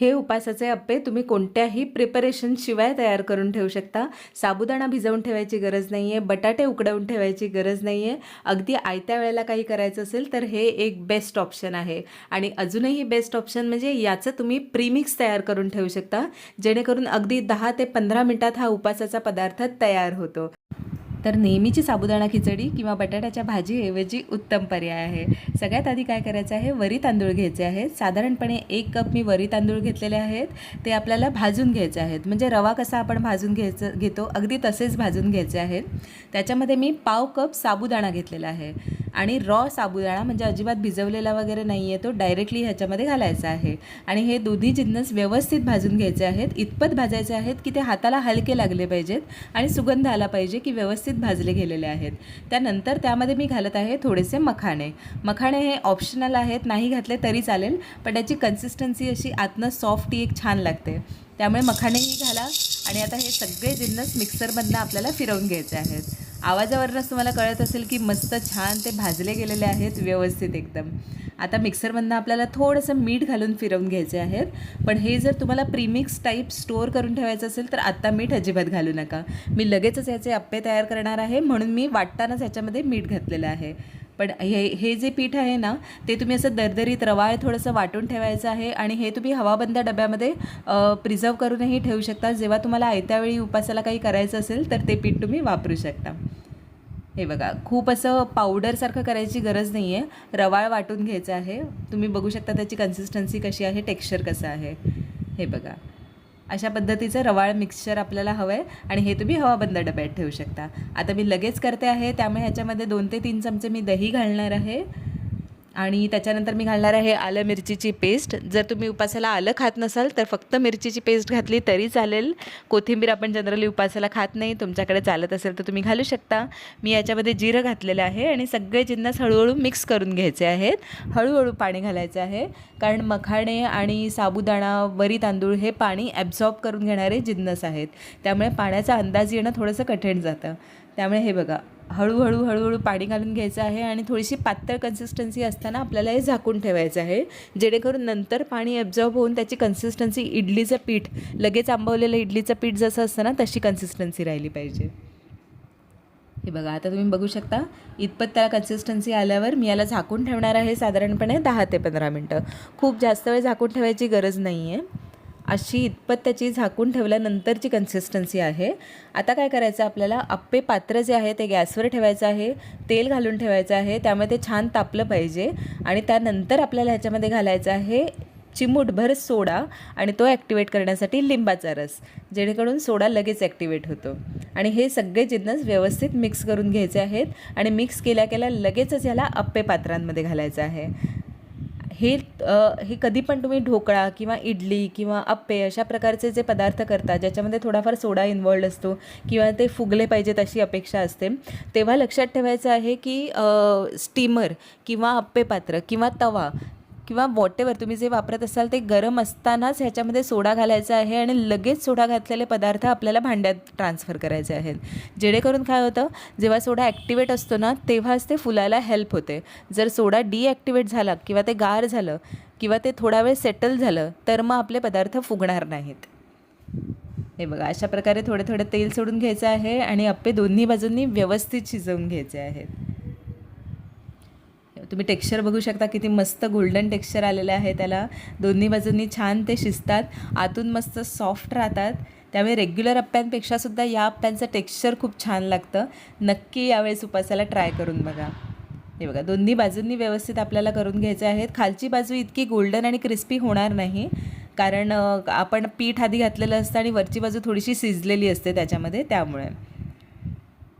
हे उपासाचे अप्पे तुम्ही कोणत्याही प्रिपरेशनशिवाय तयार करून ठेवू शकता. साबुदाणा भिजवून ठेवायची गरज नाही आहे बटाटे उकडवून ठेवायची गरज नाही आहे अगदी आयत्या वेळेला काही करायचं असेल तर हे एक बेस्ट ऑप्शन आहे. आणि अजूनही बेस्ट ऑप्शन म्हणजे याचं तुम्ही प्रीमिक्स तयार करून ठेवू शकता. जेणेकरून अगदी दहा ते पंधरा मिनटात हा उपासाचा पदार्थ तयार होतो. तर नेहमीची साबुदाणा खिचडी किंवा बटाट्याच्या भाजीऐवजी उत्तम पर्याय आहे. सगळ्यात आधी काय करायचं आहे? वरी तांदूळ घ्यायचे आहेत. साधारणपणे एक कप मी वरी तांदूळ घेतलेले आहेत. ते आपल्याला भाजून घ्यायचे आहेत. म्हणजे रवा कसा आपण भाजून घ्यायचं घेतो अगदी तसेच भाजून घ्यायचे आहेत. त्याच्यामध्ये मी पाव कप साबुदाणा घेतलेला आहे. आणि रॉ साबुदाणा म्हणजे अजिबात भिजवलेला वगैरे नाही आहे तो डायरेक्टली ह्याच्यामध्ये घालायचा आहे. आणि हे दोन्ही जिन्नस व्यवस्थित भाजून घ्यायचे आहेत इतपत भाजायचे आहेत की ते हाताला हलके लागले पाहिजेत आणि सुगंध आला पाहिजे की व्यवस्थित भाजले गेलेले आहेत. त्यानंतर त्यामध्ये मी घालत आहे थोडेसे मखाणे. मखाणे हे ऑप्शनल आहेत नाही घातले तरी चालेल पण त्याची कन्सिस्टन्सी अशी आतनं सॉफ्ट एक छान लागते. त्यामुळे मखाणेही घाला आणि आता हे सगळे जिन्नस मिक्सरमधनं आपल्याला फिरवून घ्यायचे आहेत. आवाजावरूनच तुम्हाला कळत असेल की मस्त छान ते भाजले गेलेले आहेत व्यवस्थित एकदम. आता मिक्सरमधनं आपल्याला थोडंसं मीठ घालून फिरवून घ्यायचे आहेत. पण हे जर तुम्हाला प्रीमिक्स टाईप स्टोअर करून ठेवायचं असेल तर आत्ता मीठ अजिबात घालू नका. मी लगेचच याचे अप्पे तयार करणार आहे. म्हणून मी वाटतानाच याच्यामध्ये मीठ घातलेलं आहे. पण हे हे जे पीठ आहे ना ते तुम्ही असं दरदरीत रवाळ थोडंसं वाटून ठेवायचं आहे. आणि हे तुम्ही हवाबंद डब्यामध्ये प्रिझर्व करूनही ठेवू शकता. जेव्हा तुम्हाला आयत्यावेळी उपासाला काही करायचं असेल तर ते पीठ तुम्ही वापरू शकता. हे बघा खूप असं पावडरसारखं करायची गरज नाही आहे रवाळ वाटून घ्यायचं आहे. तुम्ही बघू शकता त्याची कन्सिस्टन्सी कशी आहे टेक्स्चर कसं आहे. हे बघा. अशा पद्धतीचं रवाळ मिक्सचर आपल्याला हवं आहे आणि हे तुम्ही हवाबंद डब्यात ठेवू शकता. आता मी लगेच करते आहे त्यामुळे ह्याच्यामध्ये दोन ते तीन चमचे मी दही घालणार आहे. आणि त्याच्यानंतर मी घालणार आहे आलं मिरचीची पेस्ट. जर तुम्ही उपासाला आलं खात नसाल तर फक्त मिरचीची पेस्ट घातली तरी चालेल. कोथिंबीर आपण जनरली उपासाला खात नाही तुमच्याकडे चालत असेल तर तुम्ही घालू शकता. मी याच्यामध्ये जिरं घातलेलं आहे आणि सगळे जिन्नस हळूहळू मिक्स करून घ्यायचे आहेत. हळूहळू पाणी घालायचं आहे. कारण मखाणे आणि साबुदाणा वरी तांदूळ हे पाणी ॲब्झॉर्ब करून घेणारे जिन्नस आहेत. त्यामुळे पाण्याचा अंदाज येणं थोडंसं कठीण जातं. त्यामुळे हे बघा. हळूहळू हळूहळू पाणी घालून घ्यायचं आहे आणि थोडीशी पातळ कन्सिस्टन्सी असताना आपल्याला हे झाकून ठेवायचं आहे. जेणेकरून नंतर पाणी ॲब्झॉर्ब होऊन त्याची कन्सिस्टन्सी इडलीचं पीठ लगेच आंबवलेलं इडलीचं पीठ जसं असतं ना तशी कन्सिस्टन्सी राहिली पाहिजे. हे बघा आता तुम्ही बघू शकता इतपत त्याला कन्सिस्टन्सी आल्यावर मी याला झाकून ठेवणार आहे साधारणपणे दहा ते पंधरा मिनटं. खूप जास्त वेळ झाकून ठेवायची गरज नाही आहे अशी इतपत त्याची झाकून ठेवल्यानंतरची कन्सिस्टन्सी आहे. आता काय करायचं? आपल्याला आप्पे पात्र जे आहे ते गॅसवर ठेवायचं आहे तेल घालून ठेवायचं आहे त्यामुळे ते छान तापलं पाहिजे आणि त्यानंतर आपल्याला ह्याच्यामध्ये घालायचं आहे चिमूटभर सोडा आणि तो ॲक्टिवेट करण्यासाठी लिंबाचा रस जेणेकरून सोडा लगेच ॲक्टिवेट होतो. आणि हे सगळे जिन्नस व्यवस्थित मिक्स करून घ्यायचे आहेत आणि मिक्स केल्या केल्या लगेचच ह्याला आप्पे पात्रांमध्ये घालायचं आहे. हे हे कधी पण तुम्ही ढोकळा किंवा इडली किंवा अप्पे अशा प्रकारचे जे पदार्थ करता ज्याच्यामध्ये थोडाफार सोडा इन्वॉल्ड असतो किंवा ते फुगले पाहिजेत अशी अपेक्षा असते तेव्हा लक्षात ठेवायचं आहे की स्टीमर किंवा अप्पे पात्र किंवा तवा किंवा वॉटेवर तुम्ही जे वापरत असाल ते गरम असतानाच ह्याच्यामध्ये सोडा घालायचा आहे आणि लगेच सोडा घातलेले पदार्थ आपल्याला भांड्यात ट्रान्सफर करायचे आहेत. जेणेकरून काय होतं? जेव्हा सोडा ॲक्टिवेट असतो ना तेव्हाच ते फुलायला हेल्प होते. जर सोडा डिॲक्टिवेट झाला किंवा ते गार झालं किंवा ते थोडा वेळ सेटल झालं तर मग आपले पदार्थ फुगणार नाहीत. हे बघा अशा प्रकारे थोडे थोडे तेल सोडून घ्यायचं आहे आणि अप्पे दोन्ही बाजूंनी व्यवस्थित शिजवून घ्यायचे आहेत. तुम्ही टेक्स्चर बघू शकता किती मस्त गोल्डन टेक्स्चर आलेलं आहे त्याला. दोन्ही बाजूंनी छान ते शिजतात. आतून मस्त सॉफ्ट राहतात. त्यामुळे रेग्युलर अप्प्यांपेक्षासुद्धा या अप्प्यांचं टेक्स्चर खूप छान लागतं. नक्की यावेळेस उपासाला ट्राय करून बघा. हे बघा दोन्ही बाजूंनी व्यवस्थित आपल्याला करून घ्यायचे आहेत. खालची बाजू इतकी गोल्डन आणि क्रिस्पी होणार नाही. कारण आपण पीठ आधी घातलेलं असतं आणि वरची बाजू थोडीशी शिजलेली असते त्याच्यामध्ये त्यामुळे.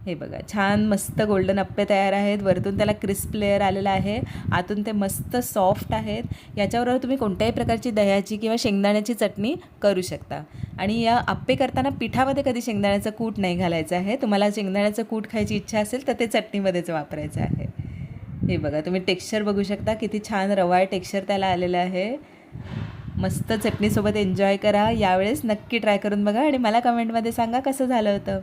हे बघा छान मस्त गोल्डन अप्पे तयार आहेत. वरतून त्याला क्रिस्प लेअर आलेला आहे. आतून ते मस्त सॉफ्ट आहेत. याच्याबरोबर तुम्ही कोणत्याही प्रकारची दह्याची किंवा शेंगदाण्याची चटणी करू शकता. आणि या अप्पे करताना पिठामध्ये कधी शेंगदाण्याचं कूट नाही घालायचं आहे. तुम्हाला शेंगदाण्याचं कूट खायची इच्छा असेल तर ते चटणीमध्येच वापरायचं आहे. हे बघा तुम्ही टेक्स्चर बघू शकता. किती छान रवाळ टेक्स्चर त्याला आलेलं आहे. मस्त चटणीसोबत एन्जॉय करा. यावेळेस नक्की ट्राय करून बघा आणि मला कमेंटमध्ये सांगा कसं झालं होतं.